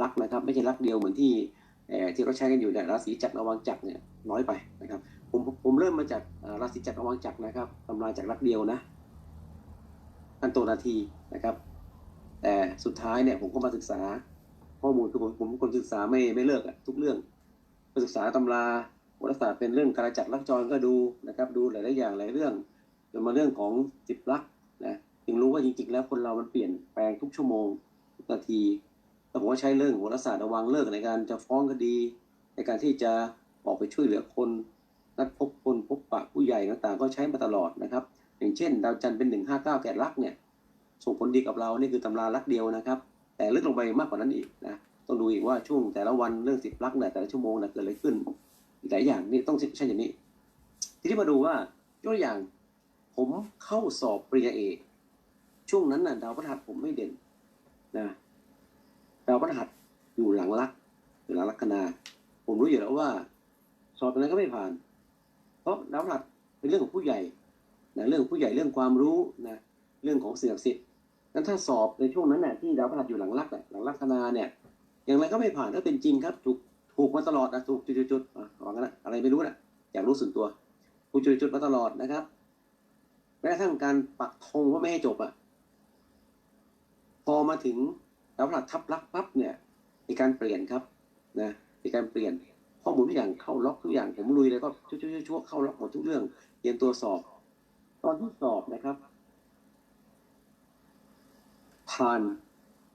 ลักนะครับ ไม่ใช่ลักเดียวเหมือนที่ที่เราใช้กันอยู่เนี่ราศีจักรระวังจักรเนี่ยน้อยไปนะครับ ผมผมเริ่มมาจากราศีจักรระวังจักรนะครับตำราจากลักเดียวนะอันโตนาทีนะครับ แต่สุดท้ายเนี่ยผมก็มาศึกษาข้อมูลคือผมผมคนศึกษาไม่ไม่เลิกอะทุกเรื่องไปศึกษาตำราโหราศาสตร์เป็นเรื่องการจักรลักจรก็ดูนะครับ ดูหลายๆอย่างหลายเรื่องจนมาเรื่องของสิบลักนะถึงรู้ว่าจริงๆแล้วคนเรามันเปลี่ยนแปลงทุกชั่วโมงทุกนาที แล้วผมก็ใช้เรื่องโหราศาสตร์ระวังเลิกในการจะฟ้องคดี ในการที่จะออกไปช่วยเหลือคนนัดพบคนพบปะผู้ใหญ่ต่างๆก็ใช้มาตลอดนะครับ อย่างเช่น ดาวจันทร์เป็นหนึ่งห้าเก้าแก่ลักเนี่ยส่งผลดีกับเรานี่คือตำราลักเดียวนะครับ แต่ลึกลงไปมากกว่านั้นอีกนะต้องดูอีกว่าช่วงแต่ละวันเรื่องสิบลักเนี่ยแต่ละชั่วโมงเนี่ยเกิดอะไรขึ้นหลายอย่างนี่ต้องใช่อย่างนี้ ทีนี้มาดูว่ายกตัวอย่างผมเข้าสอบปริญญาเอกช่วงนั้นน่ะดาวพฤหัสผมไม่เด่นนะ ดาวพฤหัสอยู่หลังลักอยู่หลังลัคนา ผมรู้อยู่แล้วว่า สอบตรงนั้นก็ไม่ผ่าน เพราะดาวพฤหัสเป็นเรื่องของผู้ใหญ่นะเรื่องของผู้ใหญ่เรื่องความรู้นะเรื่องของเสื่อมสิทธิ์นั้นถ้าสอบในช่วงนั้นน่ะที่ดาวพฤหัสอยู่หลังลักนะหลังลัคนาเนี่ย อย่างไรก็ไม่ผ่านถ้าเป็นจริงครับ ถูกถูกมาตลอดนะถูกจุดๆๆอะวางกันนะอะไรไม่รู้นะอยากรู้ส่วนตัวถูกจุดๆมาตลอดนะครับแม้กระทั่งการปักธงว่าไม่ให้จบอะพอมาถึง ดาวพฤหัสทับลักปั๊บเนี่ยมีการเปลี่ยนครับนะมีการเปลี่ยนข้อมูลทุกอย่างเข้าล็อกทุกอย่างผมลุยเลยก็ชั่วๆๆๆเข้าล็อกหมดทุกเรื่องเตรียมตัวสอบ ตอนที่สอบนะครับผ่าน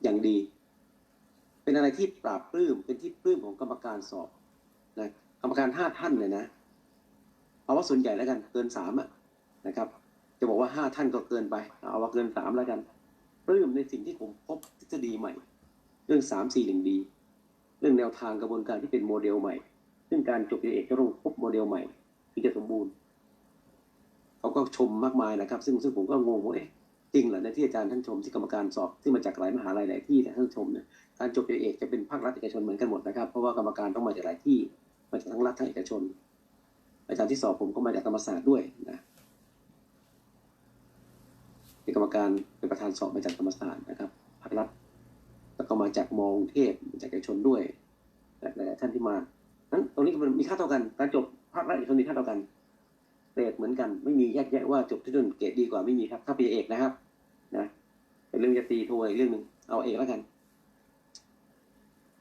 อย่างดี เป็นอะไรที่ปราบปลื้มเป็นที่ปลื้มของกรรมการสอบนะกรรมการห้าท่านเลยนะเอาว่าส่วนใหญ่แล้วกันเกินสามอะนะครับ จะบอกว่าห้าท่านก็เกินไป เอาว่าเกินสามแล้วกัน ปลื้มในสิ่งที่ผมพบทฤษฎีใหม่ เรื่องสามสี่หนึ่งดีเรื่องแนวทางกระบวนการที่เป็นโมเดลใหม่ ซึ่งการจบปริญญาเอกจะต้องพบโมเดลใหม่ที่จะสมบูรณ์เขาก็ชมมากมายนะครับ ซึ่งซึ่งผมก็งงว่าเอ๊ะจริงเหรอในที่อาจารย์ท่านชมที่กรรมการสอบที่มาจากหลายมหาลัยหลายที่แต่ท่านชมเนี่ยการจบปริญญาเอกจะเป็นภาครัฐเอกชนเหมือนกันหมดนะครับ เพราะว่ากรรมการต้องมาจากหลายที่มาจากทั้งรัฐทั้งเอกชน อาจารย์ที่สอบผมก็มาจากธรรมศาสตร์ด้วยนะ เป็นกรรมการเป็นประธานสอบมาจากธรรมศาสตร์นะครับภาครัฐแล้วก็มาจากมองเทพจากเอกชนด้วยและหลายท่านที่มานั้นตรงนี้มันมีค่าเท่ากันการจบภาครัฐเอกชนมีค่าเท่ากันเกรดเหมือนกัน ไม่มีแยกแยะว่าจบที่นู่นเกรดดีกว่าไม่มีครับ ถ้าปริญญาเอกนะครับ นะเป็นเรื่องจะตีโทอีกเรื่องหนึ่งเอาเอกแล้วกัน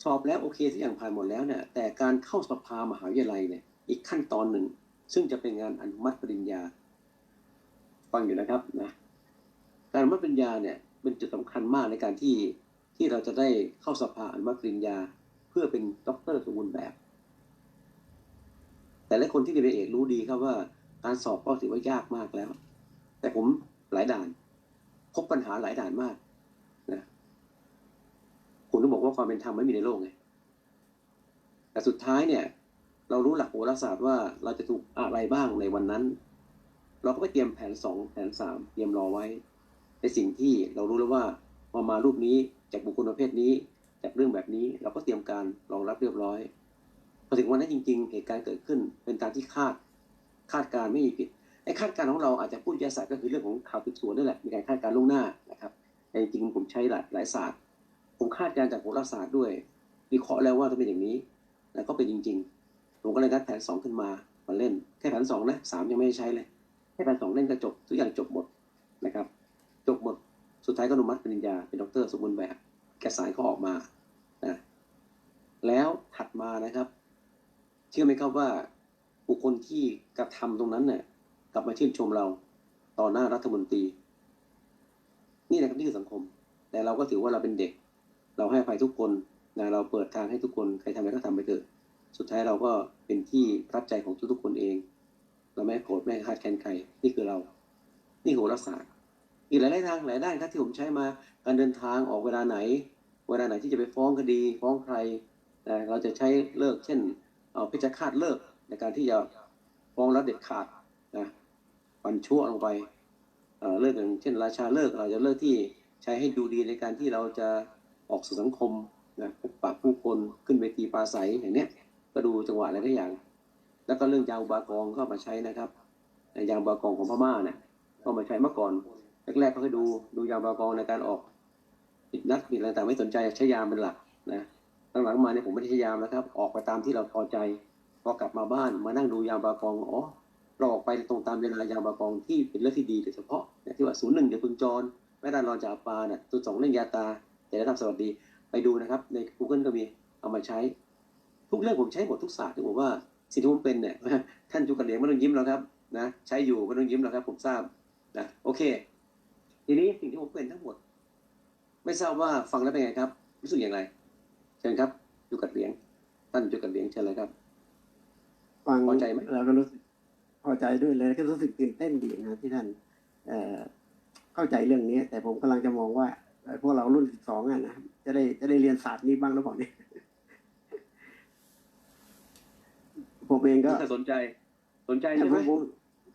สอบแล้วโอเคทุกอย่างผ่านหมดแล้วเนี่ยแต่การเข้าสภามหาวิทยาลัยเนี่ย อีกขั้นตอนหนึ่ง ซึ่งจะเป็นงานอนุมัติปริญญา ฟังอยู่นะครับนะ การอนุมัติปริญญาเนี่ยเป็นจุดสำคัญมากในการที่ที่เราจะได้เข้าสภาอนุมัติปริญญา เพื่อเป็นด็อกเตอร์สมบูรณ์แบบ แต่ละคนที่เรียนเอกรู้ดีครับว่าการสอบก็ถือว่ายากมากแล้ว แต่ผมหลายด่าน พบปัญหาหลายด่านมากนะผมต้องบอกว่าความเป็นธรรมไม่มีในโลกไงแต่สุดท้ายเนี่ย เรารู้หลักโหราศาสตร์ว่าเราจะถูกอะไรบ้างในวันนั้น เราก็ไปเตรียมแผนสองแผนสามเตรียมรอไว้ ในสิ่งที่เรารู้แล้วว่าพอมารูปนี้จากบุคคลประเภทนี้ จากเรื่องแบบนี้เราก็เตรียมการรองรับเรียบร้อยพอถึงวันนั้นจริง ๆ เหตุการณ์เกิดขึ้นเป็นตามที่คาดคาดการไม่มีผิดไอ้คาดการของเราอาจจะพูดวิทยาศาสตร์ก็คือเรื่องของข่าวสืบสวนนั่นแหละมีการคาดการล่วงหน้านะครับแต่จริงๆผมใช้หลายหลายศาสตร์ ผมคาดการจากโหราศาสตร์ด้วยวิเคราะห์แล้วว่าต้องเป็นอย่างนี้ แล้วก็เป็นจริง ๆ ผมก็เลยนัดแผนสองขึ้นมามาเล่นแค่แผนสองนะสามยังไม่ใช้เลยแค่แผนสองเล่นก็จบทุกอย่างจบหมดนะครับ จบหมด สุดท้ายก็อนุมัติปริญญาเป็นด็อกเตอร์สมบูรณ์แบบแกสายก็ออกมานะแล้วถัดมานะครับ เชื่อไหมครับว่าบุคคลที่กระทำตรงนั้นเนี่ยกลับมาชื่นชมเราต่อหน้ารัฐมนตรี นี่แหละครับนี่คือสังคม แต่เราก็ถือว่าเราเป็นเด็ก เราให้ภัยทุกคนนะเราเปิดทางให้ทุกคนใครทำอะไรก็ทำไปเถอะสุดท้ายเราก็เป็นที่รับใจของทุกๆคนเอง เราไม่โกรธไม่คาดแค้นใครนี่คือเรา นี่คือโหราศาสตร์ อีกหลายทางหลายด้านครับที่ผมใช้มาการเดินทางออกเวลาไหน เวลาไหนที่จะไปฟ้องคดีฟ้องใครนะเราจะใช้เลิกเช่นเอาเพชฌฆาเลิกในการที่จะฟ้องแล้วเด็ดขาดนะปันชั่วลงไปเเลิกอย่างเช่น ราชาเลิกเราจะเลิกที่ใช้ให้ดูดีในการที่เราจะออกสู่สังคมนะพบปะผู้คนขึ้นเวทีปราศัยอย่างเนี้ยก็ดูจังหวะอะไรได้อย่าง แล้วก็เรื่องยางอุบากองก็มาใช้นะครับยางบากองของพม่าเนี่ยก็มาใช้เมื่อก่อน แรกๆก็ให้ดูดูยาบากองในการออกปิดนัดปิดอะไรต่างไม่สนใจใช้ยามเป็นหลักนะหลังๆมาเนี่ยผมไม่ได้ใช้ยามแล้วครับ ออกไปตามที่เราพอใจพอกลับมาบ้านมานั่งดูยาบากองอ๋อเราออกไปตรงตามเวลายาบากองที่เป็นเรื่องที่ดีโดยเฉพาะนี่ยที่ว่าศูนย์หนึ่งเดี๋ยวพึงจรแม่ดานรอจ่าปลาเนี่ยตัวสองเรื่องยาตาจะได้รับสวัสดีไปดูนะครับ ใน Google ก็มีเอามาใช้ ทุกเรื่องผมใช้หมดทุกศาสตร์ที่ผมว่าสิ่งที่ผมเป็นเนี่ยท่านจุกกระเหลียงไม่ต้องยิ้มแล้วครับนะใช้อยู่ไม่ต้องยิ้มแล้วครับ ผมทราบนะโอเค ทีนี้สิ่งที่ผมเป็นทั้งหมด ไม่ทราบว่าฟังแล้วเป็นไงครับ รู้สึกอย่างไรเชิญครับจุกกระเหลียงท่านจุกกระเหลียงเชิญเลยครับ ฟังพอใจไหมเราก็รู้สึกพอใจด้วยเลยก็รู้สึกตื่นเต้นดีนะที่ท่านเอ่อเข้าใจเรื่องนี้ แต่ผมกำลังจะมองว่าเอ่อพวกเรารุ่นสิบสองอะนะจะได้จะได้เรียนศาสตร์นี้บ้างหรือเปล่าเนี่ยผมเองก็ถ้าสนใจ สนใจผใช่ไหมม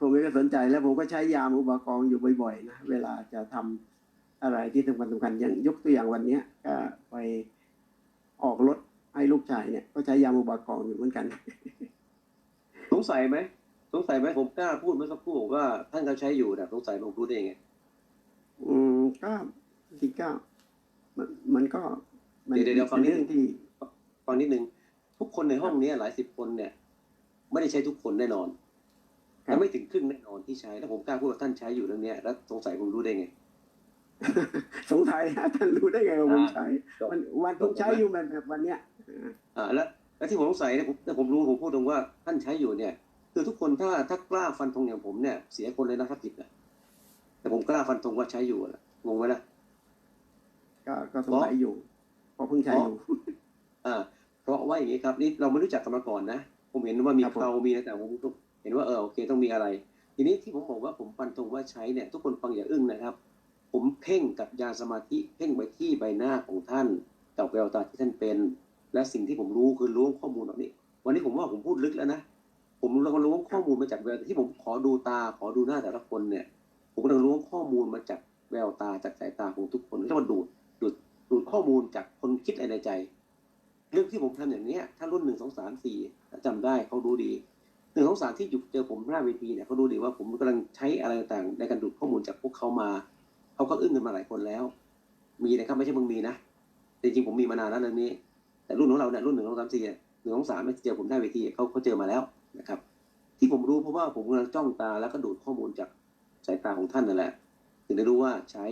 ผมผมเองก็สนใจแล้วผมก็ใช้ยามอุบากองอยู่บ่อยๆนะเวลาจะทำอะไรที่สำคัญสำคัญอย่างยกตัวอย่างวันเนี้ยก็ไปออกรถให้ลูกชายเนี่ย ก็ใช้ยามอุบากองอยู่เหมือนกัน สงสัยไหมสงสัยไหมผมกล้าพูดเมื่อสักครู่ว่าท่านเขาใช้อยู่นะสงสัยผมรู้ได้ยังไงอืมก็จริงๆก็มันมันก็มันเดี๋ยวเดี๋ยวฟังนิดเป็นเรื่องที่ฟังนิดนึงทุกคนในห้องเนี้ยหลายสิบคนเนี่ย ไม่ได้ใช้ทุกคนแน่นอน และไม่ถึงครึ่งแน่นอนที่ใช้แล้วผมกล้าพูดว่าท่านใช้อยู่เรื่องเนี้ยแล้วสงสัยผมรู้ได้ไงสงสัยนะท่านรู้ได้ไงว่าผมอ่าใช้จบวันวันผมใช้อยู่แบบแบบวันเนี้ยอ่าแล้วแล้วที่ผมสงสัยเนี่ยผมแต่ผมรู้ผมพูดตรงว่าท่านใช้อยู่เนี่ย คือทุกคนถ้าถ้ากล้าฟันธงอย่างผมเนี่ย เสียคนเลยนะครับผิดนะแต่ผมกล้าฟันธงว่าใช้อยู่นะงงไหมล่ะก็ก็สงสัยอยู่เพราะเพิ่งใช้อยู่อ่าเพราะว่าอย่างนี้ครับนี่เราไม่รู้จักกันมาก่อนนะผมเห็นว่ามีครับผมเขามีนะแต่ผม เห็นว่าเออโอเคต้องมีอะไร ทีนี้ที่ผมบอกว่าผมฟันธงว่าใช้เนี่ยทุกคนฟังอย่าอึ้งนะครับ ผมเพ่งกับยาสมาธิเพ่งไปที่ใบหน้าของท่านกับแววตาที่ท่านเป็น และสิ่งที่ผมรู้คือรู้ข้อมูลแบบนี้ วันนี้ผมว่าผมพูดลึกแล้วนะผมเราก็รู้ข้อมูลมาจากแววที่ผมขอดูตาขอดูหน้าแต่ละคนเนี่ย ผมกำลังรู้ข้อมูลมาจากแววตาจากสายตาของทุกคนแล้วมาดูดดูดดูดข้อมูลจากคนคิดอะไรในใจ เรื่องที่ผมทำอย่างเนี้ย ถ้ารุ่นหนึ่งสองสามสี่จำได้เขารู้ดี หนึ่งสองสามที่อยู่เจอผมหน้าเวทีเนี่ยเขารู้ดีว่าผมกำลังใช้อะไรต่างในการดูดข้อมูลจากพวกเขามาเขาก็อึ้งกันมาหลายคนแล้ว มีนะครับไม่ใช่มึงมีนะแต่จริงๆผมมีมานานแล้วเรื่องนี้ แต่รุ่นของเราเนี่ยรุ่นหนึ่งสองสามสี่หนึ่งสองสามไม่เจอผมหน้าเวทีเขาเขาเจอมาแล้วนะครับ ที่ผมรู้เพราะว่าผมกำลังจ้องตาแล้วก็ดูดข้อมูลจากสายตาของท่านนั่นแหละถึงได้รู้ว่าใช้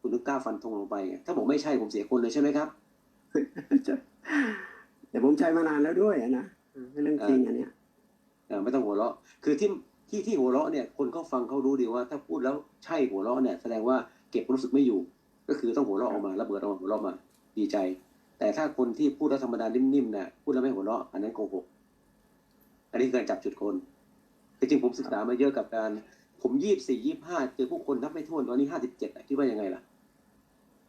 คุณนึกกล้าฟันธงลงไป ถ้าผมไม่ใช่ผมเสียคนเลยใช่ไหมครับแต่ผมใช้มานานแล้วด้วยนะเรื่องจริงอันเนี้ย ไม่ต้องหัวเราะ คือที่ที่ที่หัวเราะเนี่ยคนเขาฟังเขารู้ดีว่า ถ้าพูดแล้วใช่หัวเราะเนี่ยแสดงว่าเก็บความรู้สึกไม่อยู่ ก็คือต้องหัวเราะออกมาระเบิดออกมาหัวเราะมาดีใจ แต่ถ้าคนที่พูดแล้วธรรมดานิ่มๆเนี่ยพูดแล้วไม่หัวเราะอันนั้นโกหกอันนี้คือการจับจุดคนจริงๆผมศึกษามาเยอะกับการผมยี่สี่ยี่ห้าเจอผู้คนนับไม่ถ้วนตอนนี้ห้าสิบเจ็ดคิดว่ายังไงล่ะ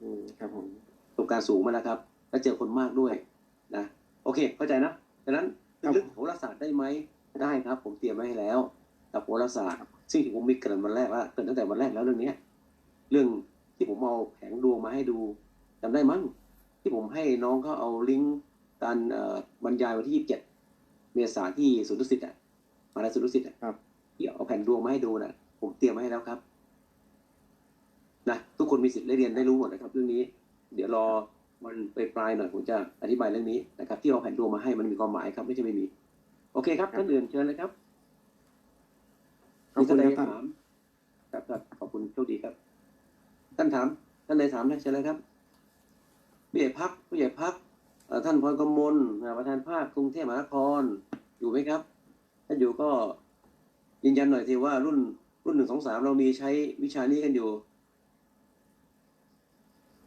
อืมครับผมประสบการณ์สูงมาแล้วครับ แล้วเจอคนมากด้วยนะโอเค เข้าใจนะดังนั้นครับลึกโหราศาสตร์ได้ไหม ได้ครับ ผมเตรียมไว้ให้แล้วกับโหราศาสตร์ซึ่งผมมีเกรินวันแรกว่าเกรินตั้งแต่วันแรกแล้วเรื่องเนี้ยเรื่องที่ผมเอาแผงดวงมาให้ดูจำได้มั้งที่ผมให้น้องเขาเอาลิงก์การเอ่อบรรยายวันที่ยี่สิบเจ็ดเมษาที่สุนุสิตอะมหาลัยสุนุสิตอะครับที่เอาแผ่นดวงมาให้ดูน่ะผมเตรียมไว้ให้แล้วครับนะทุกคนมีสิทธิ์ได้เรียนได้รู้หมดนะครับเรื่องนี้ เดี๋ยวรอมันไปปลายๆหน่อยผมจะอธิบายเรื่องนี้นะครับ ที่เอาแผ่นดวงมาให้มันมีความหมายครับ ไม่ใช่ไม่มี โอเคครับท่านอื่นเชิญเลยครับขอบคุณมีครับท่านใดถามครับครับขอบคุณโชคดีครับ ท่านถาม ท่านใดถามนะเชิญเลยครับผู้ใหญ่พักผู้ใหญ่พักเอ่อท่านพรกมลอ่าประธานภาคกรุงเทพมหานคร อยู่ไหมครับ ถ้าอยู่ก็ยืนยันหน่อยทีว่ารุ่นรุ่นหนึ่งสองสามเรามีใช้วิชานี้กันอยู่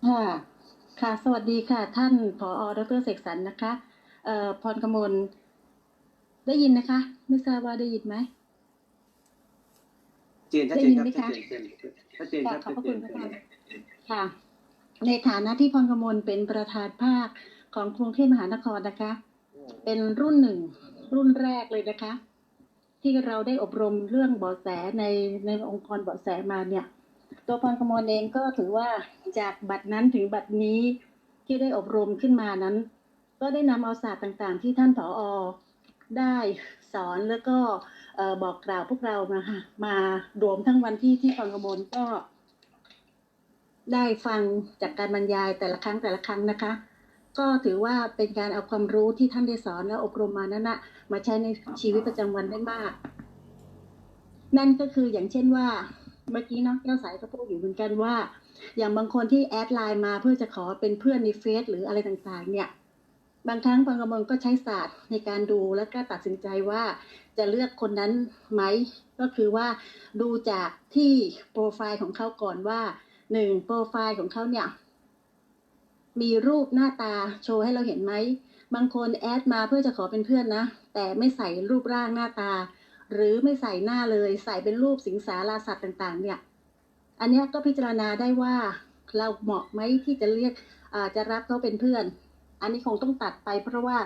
ค่ะค่ะ สวัสดีค่ะ ท่านผอ ดรเสกสรรนะคะ เอ่อพรกมล ได้ยินนะคะ ไม่ทราบว่าได้ยินไหมเจนชัดเจนครับได้ยินไหมชัดคะเจนชัดเจนครับขอบพชัระดเจคุนณชัดค่ะเจนค่ะ ในฐานะที่พรกมลเป็นประธานภาคของกรุงเทพมหานครนะคะ เป็นรุ่นหนึ่ง รุ่นแรกเลยนะคะ ที่เราได้อบรมเรื่องเบาะแสในในองค์กรเบาะแสมาเนี่ย ตัวพรกมลเองก็ถือว่าจากบัตรนั้นถึงบัตรนี้ที่ได้อบรมขึ้นมานั้น ก็ได้นำเอาศาสตร์ต่าง ๆ ที่ท่านผออ ได้สอนแล้วก็บอกกล่าวพวกเรามาค่ะมารวมทั้งวันที่ที่พรกมลก็ ได้ฟังจากการบรรยายแต่ละครั้งแต่ละครั้งนะคะ ก็ถือว่าเป็นการเอาความรู้ที่ท่านได้สอนและอบรมมานั้นนะมาใช้ในชีวิตประจำวันได้มาก นั่นก็คืออย่างเช่นว่าเมื่อกี้น้องแก้วสายก็พูดอยู่เหมือนกันว่า อย่างบางคนที่แอดไลน์มาเพื่อจะขอเป็นเพื่อนในเฟซหรืออะไรต่างๆ เนี่ย บางครั้งบางกระมวลก็ใช้ศาสตร์ในการดูแล้วก็ตัดสินใจว่าจะเลือกคนนั้นไหม ก็คือว่าดูจากที่โปรไฟล์ของเขาก่อนว่าหนึ่งโปรไฟล์ของเขาเนี่ยมีรูปหน้าตาโชว์ให้เราเห็นไหม บางคนแอดมาเพื่อจะขอเป็นเพื่อนนะ แต่ไม่ใส่รูปร่างหน้าตา หรือไม่ใส่หน้าเลยใส่เป็นรูปสิงสาราสัตว์ต่างๆ เนี่ย อันนี้ก็พิจารณาได้ว่าเราเหมาะไหมที่จะเรียกจะรับเขาเป็นเพื่อน อันนี้คงต้องตัดไป เพราะว่า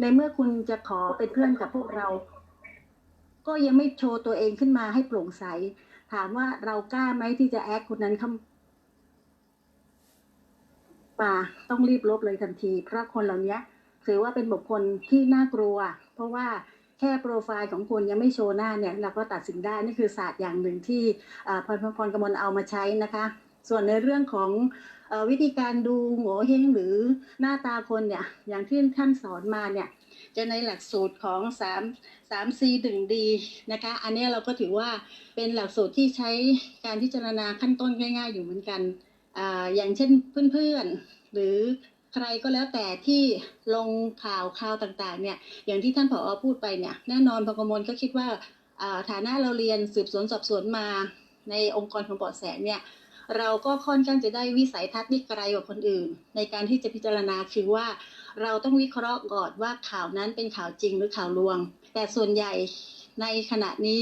ในเมื่อคุณจะขอเป็นเพื่อนกับพวกเรา ก็ยังไม่โชว์ตัวเองขึ้นมาให้โปร่งใส ถามว่าเรากล้าไหมที่จะแอดคนนั้นเข้ามาต้องรีบลบเลยทันที เพราะคนเหล่านี้ถือว่าเป็นบุคคลที่น่ากลัว เพราะว่าแค่โปรไฟล์ของคุณยังไม่โชว์หน้าเนี่ย เราก็ตัดสินได้นี่คือศาสตร์อย่างหนึ่งที่พรพรพรกมลเอามาใช้นะคะ ส่วนในเรื่องของ วิธีการดูโง่เฮงหรือหน้าตาคนเนี่ยอย่างที่ท่านสอนมาเนี่ยจะในหลักสูตรของ 3 3 C 1 D นะคะ อันนี้เราก็ถือว่าเป็นหลักสูตรที่ใช้การพิจารณาขั้นต้นง่ายๆอยู่เหมือนกันอ่าอย่างเช่นเพื่อนๆ หรือใครก็แล้วแต่ที่ลงข่าวข่าวต่างๆเนี่ยอย่างที่ท่านผอพูดไปเนี่ยแน่นอนพกมลก็คิดว่าฐานะเราเรียนสืบสวนสอบสวนมาในองค์กรของเบาะแสเนี่ย เราก็ค่อนข้างจะได้วิสัยทัศน์ที่ไกลกว่าคนอื่น ในการที่จะพิจารณาคือว่า เราต้องวิเคราะห์ก่อนว่าข่าวนั้นเป็นข่าวจริงหรือข่าวลวง แต่ส่วนใหญ่ในขณะนี้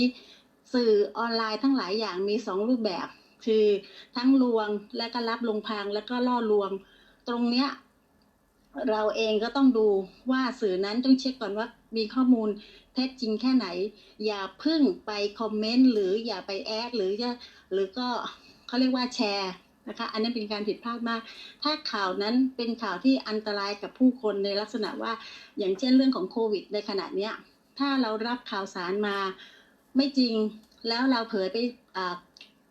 สื่อออนไลน์ทั้งหลายอย่างมีสองรูปแบบ คือทั้งลวงและก็รับลงพรางแล้วก็ล่อลวง ตรงเนี้ยเราเองก็ต้องดูว่าสื่อนั้นต้องเช็คก่อนว่ามีข้อมูลเท็จจริงแค่ไหน อย่าพึ่งไปคอมเมนต์หรืออย่าไปแอดหรือจะหรือก็ เขาเรียกว่าแชร์นะคะอันนี้เป็นการผิดพลาดมาก ถ้าข่าวนั้นเป็นข่าวที่อันตรายกับผู้คนในลักษณะว่า อย่างเช่นเรื่องของโควิด ในขณะเนี้ยถ้าเรารับข่าวสารมาไม่จริงแล้วเราเผยไปอ่า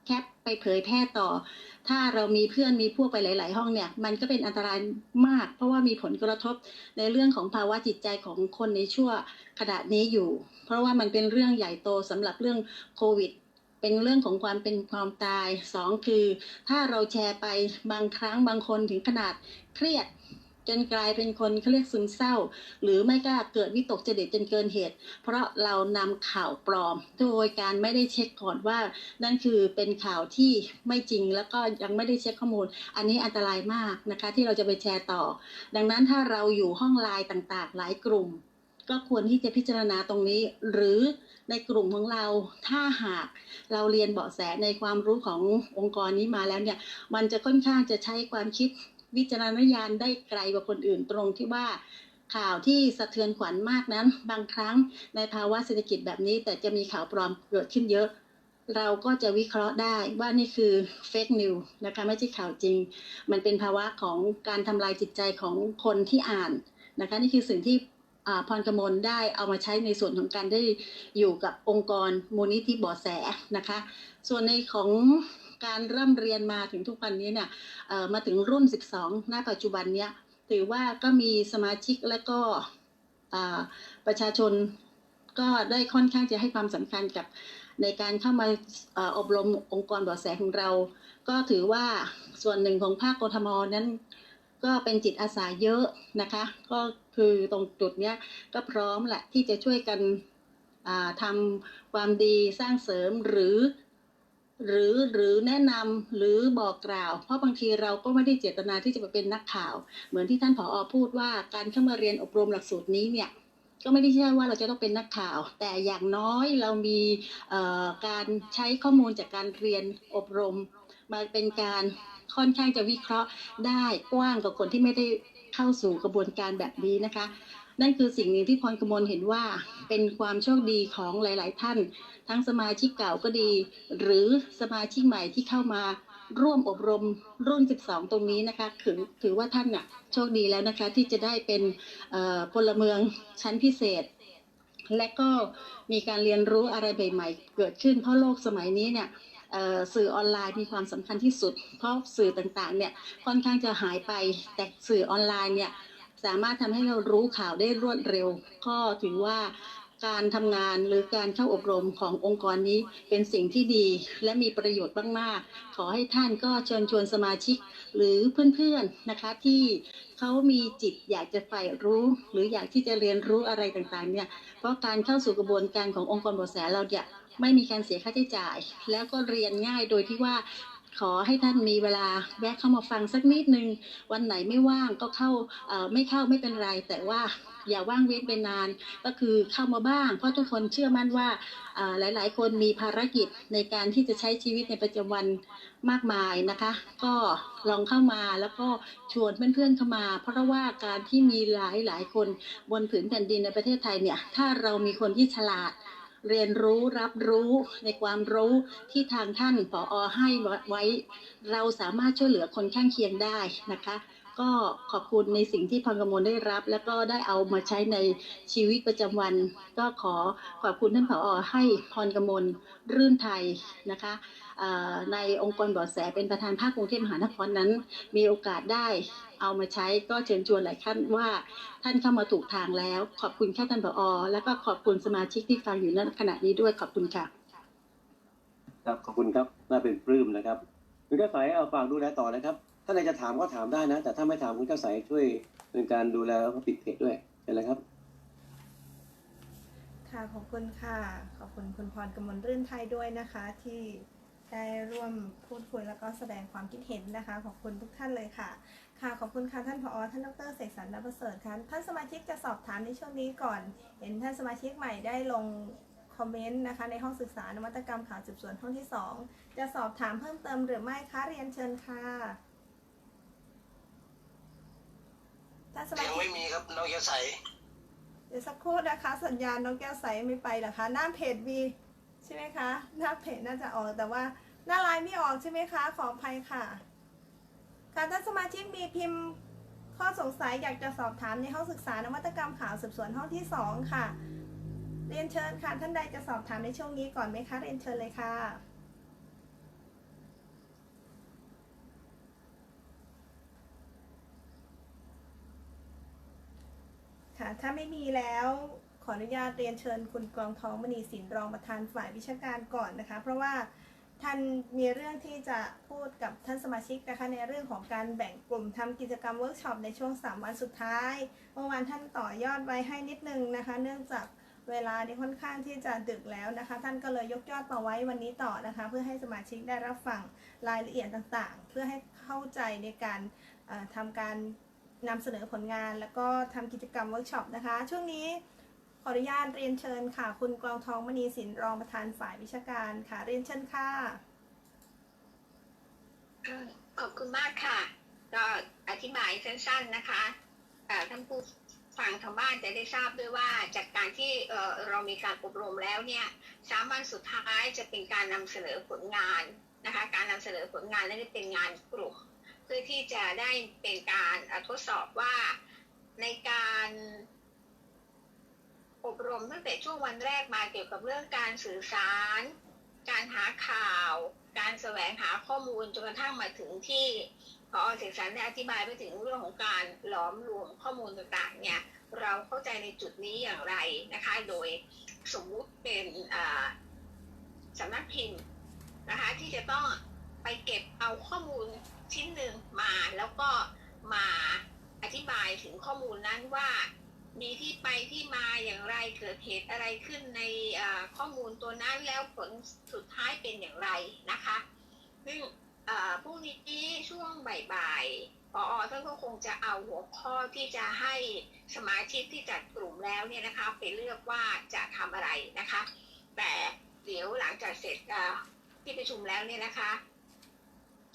แคปไปเผยแพร่ต่อ ถ้าเรามีเพื่อนมีพวกไปหลาย ๆ ห้องเนี่ย มันก็เป็นอันตรายมาก เพราะว่ามีผลกระทบในเรื่องของภาวะจิตใจของคนในชั่วขณะนี้อยู่ เพราะว่ามันเป็นเรื่องใหญ่โตสำหรับเรื่องโควิด เป็นเรื่องของความเป็นความตายสองคือ ถ้าเราแชร์ไปบางครั้งบางคนถึงขนาดเครียดจนกลายเป็นคนเขาเรียกซึมเศร้า หรือไม่ก็เกิดวิตกจริตจนเกินเหตุ เพราะเรานำข่าวปลอม โดยการไม่ได้เช็คก่อนว่า นั่นคือเป็นข่าวที่ไม่จริงแล้วก็ยังไม่ได้เช็คข้อมูล อันนี้อันตรายมากนะคะที่เราจะไปแชร์ต่อ ดังนั้นถ้าเราอยู่ห้องไลน์ต่างๆ หลายกลุ่ม ก็ควรที่จะพิจารณาตรงนี้ หรือ ในกลุ่มของเราถ้าหากเราเรียนเบาะแสในความรู้ขององค์กรนี้มาแล้วเนี่ยมันจะค่อนข้างจะใช้ความคิดวิจารณญาณได้ไกลกว่าคนอื่นตรงที่ว่าข่าวที่สะเทือนขวัญมากนั้น บางครั้งในภาวะเศรษฐกิจแบบนี้ แต่จะมีข่าวปลอมเกิดขึ้นเยอะ เราก็จะวิเคราะห์ได้ว่านี่คือเฟกนิวนะคะไม่ใช่ข่าวจริง มันเป็นภาวะของการทำลายจิตใจของคนที่อ่านนะคะนี่คือสิ่งที่ พรกมลได้เอามาใช้ในส่วนของการได้อยู่กับองค์กรมูลนิธิเบอแสนะคะ ส่วนในของการเริ่มเรียนมาถึงทุกวันนี้เนี่ยมาถึงรุ่น 12หน้าปัจจุบันเนี้ยถือว่าก็มีสมาชิกและก็ประชาชนก็ได้ค่อนข้างจะให้ความสำคัญกับในการเข้ามาอบรมองค์กรเบอแสของเรา ก็ถือว่าส่วนหนึ่งของภาคกทมนั้น ก็เป็นจิตอาสาเยอะนะคะ ก็คือตรงจุดเนี้ยก็พร้อมแหละที่จะช่วยกันทำความดีสร้างเสริมหรือ หรือหรือแนะนำหรือบอกกล่าว เพราะบางทีเราก็ไม่ได้เจตนาที่จะไปเป็นนักข่าว เหมือนที่ท่านผออพูดว่าการเข้ามาเรียนอบรมหลักสูตรนี้เนี่ยก็ไม่ได้ใช่ว่าเราจะต้องเป็นนักข่าว แต่อย่างน้อยเรามีการใช้ข้อมูลจากการเรียนอบรม มาเป็นการ ค่อนข้างจะวิเคราะห์ได้กว้างกว่าคนที่ไม่ได้เข้าสู่กระบวนการแบบนี้นะคะ นั่นคือสิ่งหนึ่งที่พรกมลเห็นว่าเป็นความโชคดีของหลาย ๆ ท่าน ทั้งสมาชิกเก่าก็ดี หรือสมาชิกใหม่ที่เข้ามาร่วมอบรมรุ่น 12 ตรงนี้นะคะถือถือว่าท่านน่ะโชคดีแล้วนะคะที่จะได้เป็นพลเมืองชั้นพิเศษ และก็มีการเรียนรู้อะไรใหม่ ๆ เกิดขึ้นเพราะโลกสมัยนี้เนี่ย สื่อออนไลน์มีความสำคัญที่สุด เพราะสื่อต่างๆเนี่ยค่อนข้างจะหายไป แต่สื่อออนไลน์เนี่ยสามารถทำให้เรารู้ข่าวได้รวดเร็ว ก็ถือว่าการทำงานหรือการเข้าอบรมขององค์กรนี้เป็นสิ่งที่ดีและมีประโยชน์มากๆ ขอให้ท่านก็เชิญชวนสมาชิกหรือเพื่อนๆนะคะที่เขามีจิตอยากจะใฝ่รู้ หรืออยากที่จะเรียนรู้อะไรต่างๆเนี่ยเพราะการเข้าสู่กระบวนการขององค์กรบทแสเราเนี่ย ไม่มีการเสียค่าใช้จ่าย แล้วก็เรียนง่ายโดยที่ว่าขอให้ท่านมีเวลาแวะเข้ามาฟังสักนิดนึง วันไหนไม่ว่างก็เข้าไม่เข้าไม่เป็นไร แต่ว่าอย่าว่างเว้นไปนาน ก็คือเข้ามาบ้าง เพราะทุกคนเชื่อมั่นว่าหลาย ๆ คนมีภารกิจในการที่จะใช้ชีวิตในประจำวันมากมายนะคะ ก็ลองเข้ามาแล้วก็ชวนเพื่อน ๆ เข้ามา เพราะว่าการที่มีหลาย ๆ คนบนผืนแผ่นดินในประเทศไทยเนี่ย ถ้าเรามีคนที่ฉลาด เรียนรู้รับรู้ในความรู้ที่ทางท่านผออให้ไว้ เราสามารถช่วยเหลือคนข้างเคียงได้นะคะ ก็ขอบคุณในสิ่งที่พังกมลได้รับ แล้วก็ได้เอามาใช้ในชีวิตประจำวัน ก็ขอขอบคุณท่านผออให้พรกมลรื่นไทยนะคะในองค์กรบ่อแสเป็นประธานภาคกรุงเทพมหานครนั้น มีโอกาสได้ เอามาใช้ก็เชิญชวนหลายท่านว่าท่านเข้ามาถูกทางแล้ว ขอบคุณแค่ท่านผอแล้วก็ขอบคุณสมาชิกที่ฟังอยู่ณขณะนี้ด้วยขอบคุณค่ะครับขอบคุณครับน่าเป็นปลื้มนะครับคุณเจ้าสายเอาฝากดูแลต่อนะครับ ถ้าใครจะถามก็ถามได้นะ แต่ถ้าไม่ถามคุณเจ้าสายช่วยเป็นการดูแลแล้วก็ปิดเพจด้วยเป็นไรครับ ค่ะขอบคุณค่ะขอบคุณคุณพรกมลรื่นไทยด้วยนะคะ ที่ได้ร่วมพูดคุยแล้วก็แสดงความคิดเห็นนะคะ ขอบคุณทุกท่านเลยค่ะ ค่ะขอบคุณค่ะท่านผอท่านดรเสกสรรนับประเสริฐค่ะท่านสมาชิกจะสอบถามในช่วงนี้ก่อน เห็นท่านสมาชิกใหม่ได้ลงคอมเมนต์นะคะในห้องศึกษานวัตกรรมข่าวสืบสวนห้องที่ 2 จะสอบถามเพิ่มเติมหรือไม่คะเรียนเชิญค่ะท่านสมายังชิกไม่มีครับน้องแก้วใสเดี๋ยวสักครู่นะคะ สัญญาณน้องแก้วใสไม่ไปเหรอคะหน้าเพจมีใช่ไหมคะหน้าเพจน่าจะออกแต่ว่าหน้าไลน์ไม่ออกใช่ไหมคะขออภัยค่ะ ค่ะท่านสมาชิกมีพิมพ์ ข้อสงสัยอยากจะสอบถามในห้องศึกษานวัตกรรมข่าวสืบสวนห้องที่สองค่ะ เรียนเชิญค่ะท่านใดจะสอบถามในช่วงนี้ก่อนไหมคะเรียนเชิญเลยค่ะค่ะถ้าไม่มีแล้วขออนุญาตเรียนเชิญคุณกรองทองมณีสินรองประธานฝ่ายวิชาการก่อนนะคะ เพราะว่า ท่านมีเรื่องที่จะพูดกับท่านสมาชิกนะคะในเรื่องของการแบ่งกลุ่มทำกิจกรรมเวิร์กช็อปในช่วง 3 วันสุดท้ายเมื่อวานท่านต่อยอดไว้ให้นิดนึงนะคะ เนื่องจากเวลาที่ค่อนข้างที่จะดึกแล้วนะคะ ท่านก็เลยยกยอดมาไว้วันนี้ต่อนะคะ เพื่อให้สมาชิกได้รับฟังรายละเอียดต่างๆ เพื่อให้เข้าใจในการเอ่อทำการนำเสนอผลงาน แล้วก็ทำกิจกรรมเวิร์กช็อปนะคะ ช่วงนี้ ขออนุญาตเรียนเชิญค่ะ คุณกรองทองมณีสินรองประธานฝ่ายวิชาการค่ะ เรียนเชิญค่ะ ขอบคุณมากค่ะ ก็อธิบายสั้นๆนะคะท่านผู้ฟังทางบ้านจะได้ทราบด้วยว่าจากการที่เรามีการอบรมแล้วเนี่ยสามวันสุดท้ายจะเป็นการนำเสนอผลงานนะคะ การนำเสนอผลงานนั้นเป็นงานกลุ่มเพื่อที่จะได้เป็นการทดสอบว่าในการ อบรมตั้งแต่ช่วงวันแรกมาเกี่ยวกับเรื่องการสื่อสาร การหาข่าว การแสวงหาข้อมูลจนกระทั่งมาถึงที่พอเสกสรรได้อธิบายไปถึงเรื่องของการหลอมรวมข้อมูลต่างๆเนี่ยเราเข้าใจในจุดนี้อย่างไรนะคะ โดยสมมุติเป็นสำนักพิมพ์นะคะที่จะต้องไปเก็บเอาข้อมูลชิ้นหนึ่งมาแล้วก็มาอธิบายถึงข้อมูลนั้นว่า มีที่ไปที่มาอย่างไรเกิดเหตุอะไรขึ้นในข้อมูลตัวนั้นแล้วผลสุดท้ายเป็นอย่างไรนะคะซึ่งพรุ่งนี้ช่วงบ่ายๆพอท่านก็คงจะเอาหัวข้อที่จะให้สมาชิกที่จัดกลุ่มแล้วเนี่ยนะคะไปเลือกว่าจะทำอะไรนะคะ แต่เดี๋ยวหลังจากเสร็จที่ประชุมแล้วเนี่ยนะคะ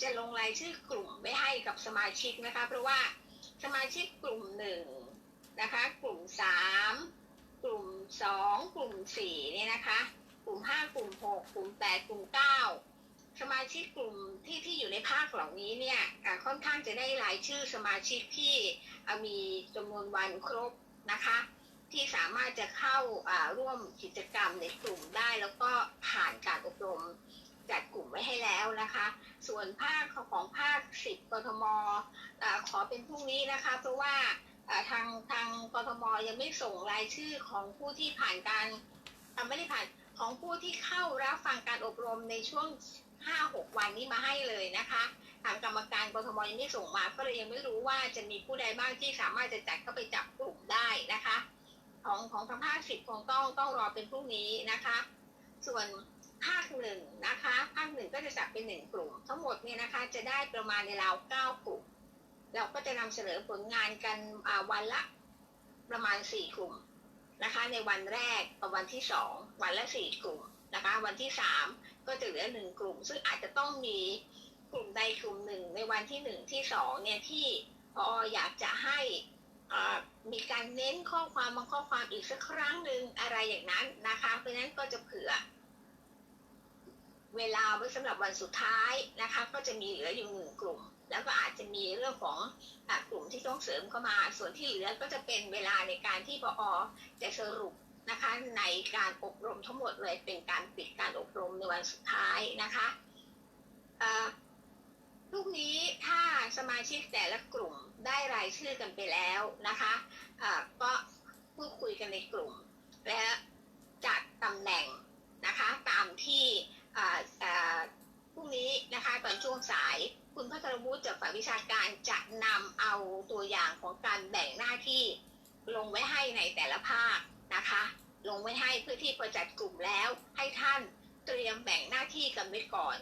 จะลงรายชื่อกลุ่มไว้ให้กับสมาชิกนะคะ เพราะว่าสมาชิกกลุ่มหนึ่ง นะคะ กลุ่มสามกลุ่มสองกลุ่มสี่เนี่ยนะคะ กลุ่มห้ากลุ่มหกกลุ่มแปดกลุ่มเก้าสมาชิกกลุ่มที่ที่อยู่ในภาคเหล่านี้เนี่ยค่อนข้างจะได้รายชื่อสมาชิกที่มีจำนวนวันครบนะคะ ที่สามารถจะเข้าร่วมกิจกรรมในกลุ่มได้ แล้วก็ผ่านการอบรมจัดกลุ่มไว้ให้แล้วนะคะ ส่วนภาคของภาค 10กทมอขอเป็นพรุ่งนี้นะคะ เพราะว่า ทางทางกทมยังไม่ส่งรายชื่อของผู้ที่ผ่านการไม่ได้ผ่านของผู้ที่เข้ารับฟังการอบรมในช่วง 5-6 วันนี้มาให้เลยนะคะทางกรรมการกทมยังไม่ส่งมา ก็เลยยังไม่รู้ว่าจะมีผู้ใดบ้างที่สามารถจะจัดเข้าไปจับกลุ่มได้นะคะ ของของทางภาคสิบคงต้องต้องรอเป็นพรุ่งนี้นะคะ ส่วนภาคหนึ่งนะคะ ภาคหนึ่งก็จะจัดเป็นหนึ่งกลุ่ม ทั้งหมดเนี่ยนะคะจะได้ประมาณในราวเก้ากลุ่ม เราก็จะนำเสนอผลงานกันวันละประมาณสี่กลุ่มนะคะ ในวันแรกกับวันที่สองวันละสี่กลุ่มนะคะ วันที่สามก็จะเหลือหนึ่งกลุ่ม ซึ่งอาจจะต้องมีกลุ่มใดกลุ่มหนึ่ง ในวันที่หนึ่งที่สองเนี่ยที่พออยากจะให้มีการเน้นข้อความบางข้อความอีกสักครั้งหนึ่งอะไรอย่างนั้นนะคะ เพราะฉะนั้นก็จะเผื่อ เวลาไว้สำหรับวันสุดท้ายนะคะ ก็จะมีเหลืออยู่หนึ่งกลุ่ม แล้วก็อาจจะมีเรื่องของอกลุ่มที่ต้องเสริมเข้ามา ส่วนที่เหลือก็จะเป็นเวลาในการที่ปอจะสรุปนะคะในการอบรมทั้งหมดเลยเป็นการปิดการอบรมในวันสุดท้ายนะคะเอ่อพรุ่งนี้ถ้าสมาชิกแต่ละกลุ่มได้รายชื่อกันไปแล้วนะคะก็พูดคุยกันในกลุ่ม และจัดตำแหน่งนะคะตามที่ นะคะตอนช่วงสาย คุณพัทรวุฒิจากฝ่ายวิชาการจะนำเอาตัวอย่างของการแบ่งหน้าที่ลงไว้ให้ในแต่ละภาคนะคะ ลงไว้ให้เพื่อที่พอจัดกลุ่มแล้วให้ท่านเตรียมแบ่งหน้าที่กันไว้ก่อน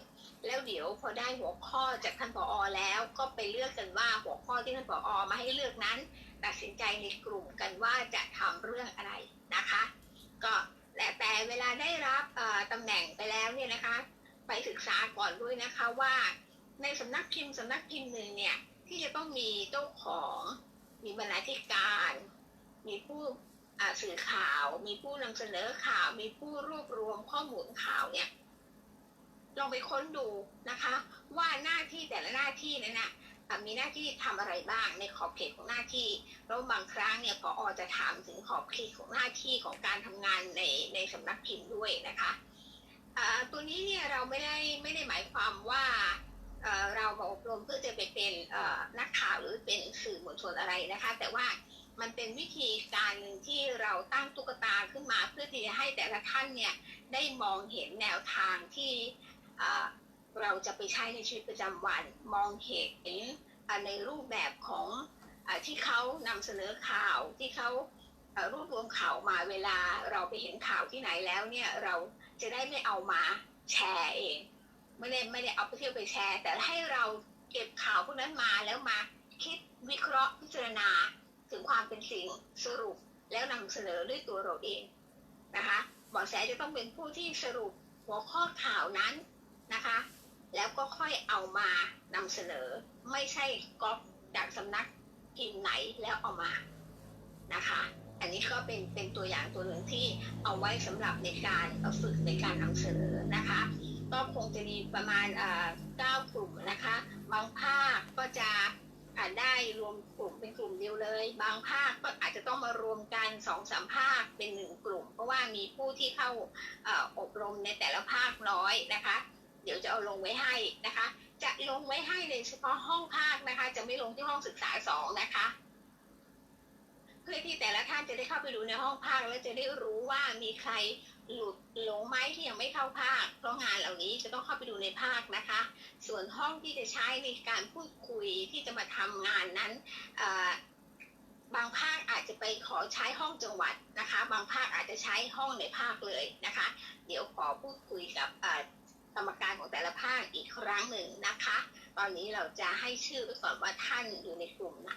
แล้วเดี๋ยวพอได้หัวข้อจากท่านผออแล้วก็ไปเลือกกันว่าหัวข้อที่ท่านผออมาให้เลือกนั้น ตัดสินใจในกลุ่มกันว่าจะทำเรื่องอะไรนะคะ ก็แต่แต่เวลาได้รับตำแหน่งไปแล้วเนี่ยนะคะ ไปศึกษาก่อนด้วยนะคะว่า ในสำนักพิมพ์สำนักพิมพ์หนึ่งเนี่ย ที่จะต้องมีเจ้าของ มีบรรณาธิการ มีผู้อ่าสื่อข่าว มีผู้นำเสนอข่าว มีผู้รวบรวมข้อมูลข่าวเนี่ยลองไปค้นดูนะคะ ว่าหน้าที่แต่ละหน้าที่นั้นนะ่ะมีหน้าที่ทำอะไรบ้างในขอบเขตของหน้าที่แล้วบางครั้งเนี่ยพออจะถามถึงขอบเขตของหน้าที่ของการทำงานในในสำนักพิมพ์ด้วยนะคะ ตัวนี้เนี่ยเราไม่ได้ไม่ได้หมายความว่าเรามาอบรมเพื่อจะไปเป็นนักข่าวหรือเป็นสื่อมวลชนอะไรนะคะ แต่ว่ามันเป็นวิธีการที่เราตั้งตุ๊กตาขึ้นมาเพื่อที่จะให้แต่ละท่านเนี่ยได้มองเห็นแนวทางที่เราจะไปใช้ในชีวิตประจำวัน มองเห็นในรูปแบบของอที่เขานำเสนอข่าวที่เขารวบรวมข่าวมาเวลาเราไปเห็นข่าวที่ไหนแล้วเนี่ยเรา จะได้ไม่เอามาแชร์เอง ไม่ได้ไม่ได้เอาไปเที่ยวไปแชร์ แต่ให้เราเก็บข่าวพวกนั้นมาแล้วมาคิดวิเคราะห์พิจารณาถึงความเป็นจริงสรุปแล้วนำเสนอด้วยตัวเราเองนะคะบอแสจะต้องเป็นผู้ที่สรุปหัวข้อข่าวนั้นนะคะ แล้วก็ค่อยเอามานำเสนอ ไม่ใช่ก๊อปจากสำนักพิมพ์ไหนแล้วเอามานะคะ อันนี้ก็เป็นเป็นตัวอย่างตัวหนึ่งที่เอาไว้สำหรับในการฝึกในการนำเสนอนะคะ ก็คงจะมีประมาณเก้ากลุ่มนะคะบางภาคก็จะได้รวมกลุ่มเป็นกลุ่มเดียวเลย บางภาคก็อาจจะต้องมารวมกันสองสามภาคเป็นหนึ่งกลุ่ม เพราะว่ามีผู้ที่เข้าออบรมในแต่ละภาคน้อยนะคะ เดี๋ยวจะเอาลงไว้ให้นะคะ จะลงไว้ให้ในเฉพาะห้องภาคนะคะ จะไม่ลงที่ห้องศึกษาสองนะคะ พื่อที่แต่ละท่านจะได้เข้าไปดูในห้องภาคแล้วจะได้รู้ว่ามีใครหลุดหลงไหมที่ยังไม่เข้าภาค เพราะงานเหล่านี้จะต้องเข้าไปดูในภาคนะคะ ส่วนห้องที่จะใช้ในการพูดคุยที่จะมาทำงานนั้นบางภาคอาจจะไปขอใช้ห้องจังหวัดนะคะ บางภาคอาจจะใช้ห้องในภาคเลยนะคะ เดี๋ยวขอพูดคุยกับกรรมการของแต่ละภาคอีกครั้งหนึ่งนะคะ ตอนนี้เราจะให้ชื่อไว้ก่อนว่าท่านอยู่ในกลุ่มไหน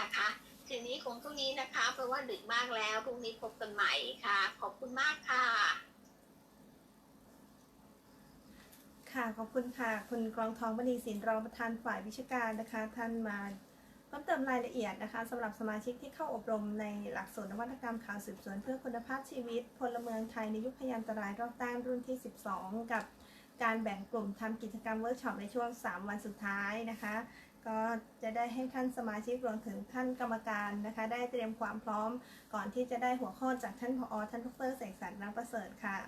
นะคะ คืนนี้คงเท่านี้นะคะ เพราะว่าดึกมากแล้วพรุ่งนี้พบกันใหม่ค่ะ ขอบคุณมากค่ะ ค่ะขอบคุณค่ะ คุณกรองทองมณีสินรองประธานฝ่ายวิชาการนะคะ ท่านมาเพิ่มเติมรายละเอียดนะคะสำหรับสมาชิกที่เข้าอบรมในหลักสูตรนวัตกรรมข่าวสืบสวนเพื่อคุณภาพชีวิต พลเมืองไทยในยุคพยานตรายรอบต้านรุ่นที่ 12 กับการแบ่งกลุ่มทำกิจกรรมเวิร์กช็อปในช่วง 3 วันสุดท้ายนะคะ ก็จะได้ให้ท่านสมาชิกรวมถึงท่านกรรมการนะคะ ได้เตรียมความพร้อมก่อนที่จะได้หัวข้อจากท่านผอท่านดรเสกสรรนักประเสริฐค่ะ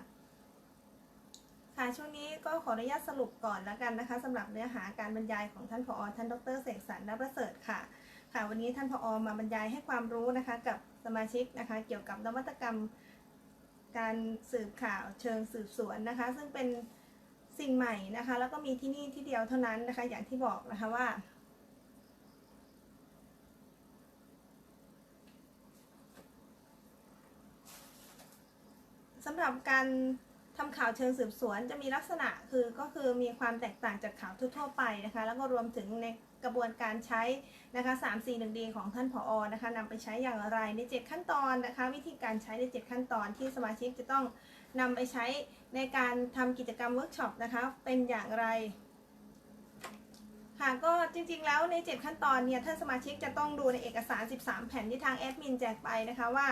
ค่ะช่วงนี้ก็ขออนุญาตสรุปก่อนแล้วกันนะคะสำหรับเนื้อหาการบรรยายของท่านผอท่านดรเสกสรรนักประเสริฐค่ะ ค่ะ วันนี้ท่านผอมาบรรยายให้ความรู้นะคะกับสมาชิกนะคะเกี่ยวกับนวัตกรรมการสืบข่าวเชิงสืบสวนนะคะ ซึ่งเป็นสิ่งใหม่นะคะ แล้วก็มีที่นี่ที่เดียวเท่านั้นนะคะ อย่างที่บอกนะคะว่า สำหรับการทำข่าวเชิงสืบสวนจะมีลักษณะคือก็คือมีความแตกต่างจากข่าวทั่วๆไปนะคะ แล้วก็รวมถึงในกระบวนการใช้นะคะ3 4 1 d ของท่านผอนะคะนำไปใช้อย่างไรใน 7 ขั้นตอนนะคะ วิธีการใช้ใน 7 ขั้นตอนที่สมาชิกจะต้องนำไปใช้ในการทำกิจกรรมเวิร์กช็อปนะคะเป็นอย่างไร ค่ะก็จริงๆแล้วใน 7 ขั้นตอนเนี่ยท่านสมาชิกจะต้องดูในเอกสาร 13 แผ่นที่ทางแอดมินแจกไปนะคะว่า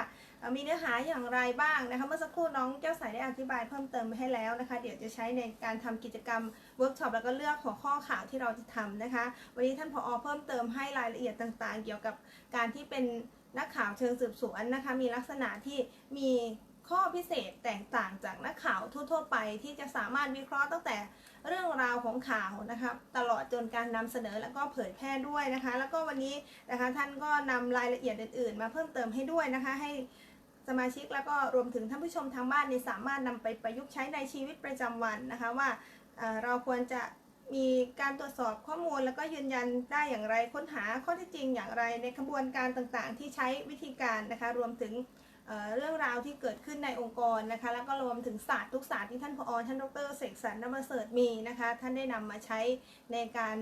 มีเนื้อหาอย่างไรบ้างนะคะ เมื่อสักครู่น้องแก้วใสได้อธิบายเพิ่มเติมให้แล้วนะคะ เดี๋ยวจะใช้ในการทำกิจกรรมเวิร์กช็อปแล้วก็เลือกหัวข้อข่าวที่เราจะทำนะคะ วันนี้ท่านผอเพิ่มเติมให้รายละเอียดต่างๆ เกี่ยวกับการที่เป็นนักข่าวเชิงสืบสวนนะคะ มีลักษณะที่มีข้อพิเศษแตกต่างจากนักข่าวทั่ว ๆ ไปที่จะสามารถวิเคราะห์ตั้งแต่ เรื่องราวของข่าวนะคะตลอดจนการนำเสนอแล้วก็เผยแพร่ด้วยนะคะ แล้วก็วันนี้นะคะท่านก็นำรายละเอียดอื่น ๆ มาเพิ่มเติมให้ด้วยนะคะให้สมาชิกแล้วก็รวมถึงท่านผู้ชมทางบ้านเนี่ยสามารถนำไปประยุกต์ใช้ในชีวิตประจำวันนะคะว่าเราควรจะมีการตรวจสอบข้อมูลแล้วก็ยืนยันได้อย่างไรค้นหาข้อเท็จจริงอย่างไรในกระบวนการต่างๆ ที่ใช้วิธีการนะคะรวมถึง เรื่องราวที่เกิดขึ้นในองค์กรนะคะ แล้วก็รวมถึงศาสตร์ทุกศาสตร์ที่ท่านผอท่านดรเสกสรรนประเสริฐมีนะคะ ท่านได้นำมาใช้ในการ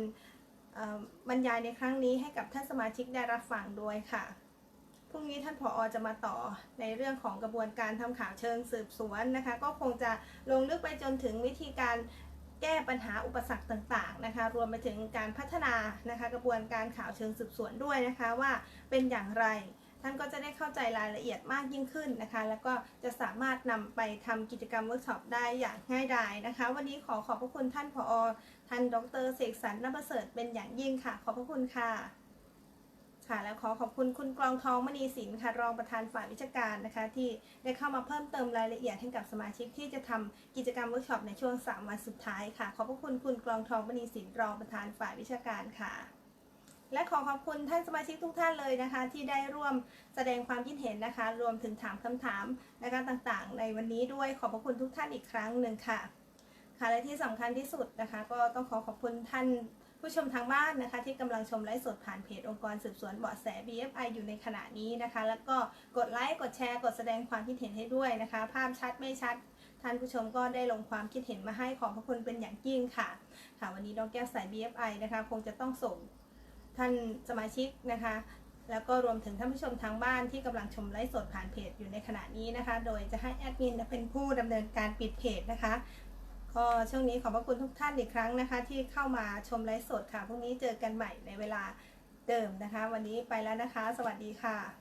บรรยายในครั้งนี้ให้กับท่านสมาชิกได้รับฟังด้วยค่ะพรุ่งนี้ท่านผอจะมาต่อในเรื่องของกระบวนการทำข่าวเชิงสืบสวนนะคะ ก็คงจะลงลึกไปจนถึงวิธีการแก้ปัญหาอุปสรรคต่างๆนะคะ รวมไปถึงการพัฒนานะคะ กระบวนการข่าวเชิงสืบสวนด้วยนะคะว่าเป็นอย่างไร ท่านก็จะได้เข้าใจรายละเอียดมากยิ่งขึ้นนะคะ แล้วก็จะสามารถนำไปทำกิจกรรมเวิร์กช็อปได้อย่างง่ายดายนะคะ วันนี้ขอขอบพระคุณท่านผอ ท่านดรเสกสรรนประเสริฐเป็นอย่างยิ่งค่ะ ขอบพระคุณค่ะ ค่ะ แล้วขอขอบคุณคุณกรองทองมณีสินค่ะ รองประธานฝ่ายวิชาการนะคะ ที่ได้เข้ามาเพิ่มเติมรายละเอียดให้กับสมาชิกที่จะทำกิจกรรมเวิร์กช็อปในช่วง 3 วันสุดท้ายค่ะ ขอบพระคุณคุณกรองทองมณีสินรองประธานฝ่ายวิชาการค่ะ และขอขอบคุณท่านสมาชิกทุกท่านเลยนะคะ ที่ได้ร่วมแสดงความคิดเห็นนะคะ รวมถึงถามคำถามนะคะต่างๆ ในวันนี้ด้วยขอบพระคุณทุกท่านอีกครั้งหนึ่งค่ะค่ะและที่สำคัญที่สุดนะคะ ก็ต้องขอขอบคุณท่านผู้ชมทางบ้านนะคะ ที่กำลังชมไลฟ์สดผ่านเพจองค์กรสืบสวนเบาะแส BFI อยู่ในขณะนี้นะคะ แล้วก็กดไลค์กดแชร์ กดแสดงความคิดเห็นให้ด้วยนะคะ ภาพชัดไม่ชัด ท่านผู้ชมก็ได้ลงความคิดเห็นมาให้ขอบพระคุณเป็นอย่างยิ่งค่ะ ค่ะวันนี้ดอกแก้วสาย BFI นะคะ คงจะต้องส่ง ท่านสมาชิกนะคะ แล้วก็รวมถึงท่านผู้ชมทางบ้านที่กำลังชมไลฟ์สดผ่านเพจอยู่ในขณะนี้นะคะ โดยจะให้แอดมินเป็นผู้ดำเนินการปิดเพจนะคะก็ช่วงนี้ขอบพระคุณทุกท่านอีกครั้งนะคะ ที่เข้ามาชมไลฟ์สดค่ะพรุ่งนี้เจอกันใหม่ในเวลาเดิมนะคะ วันนี้ไปแล้วนะคะ สวัสดีค่ะ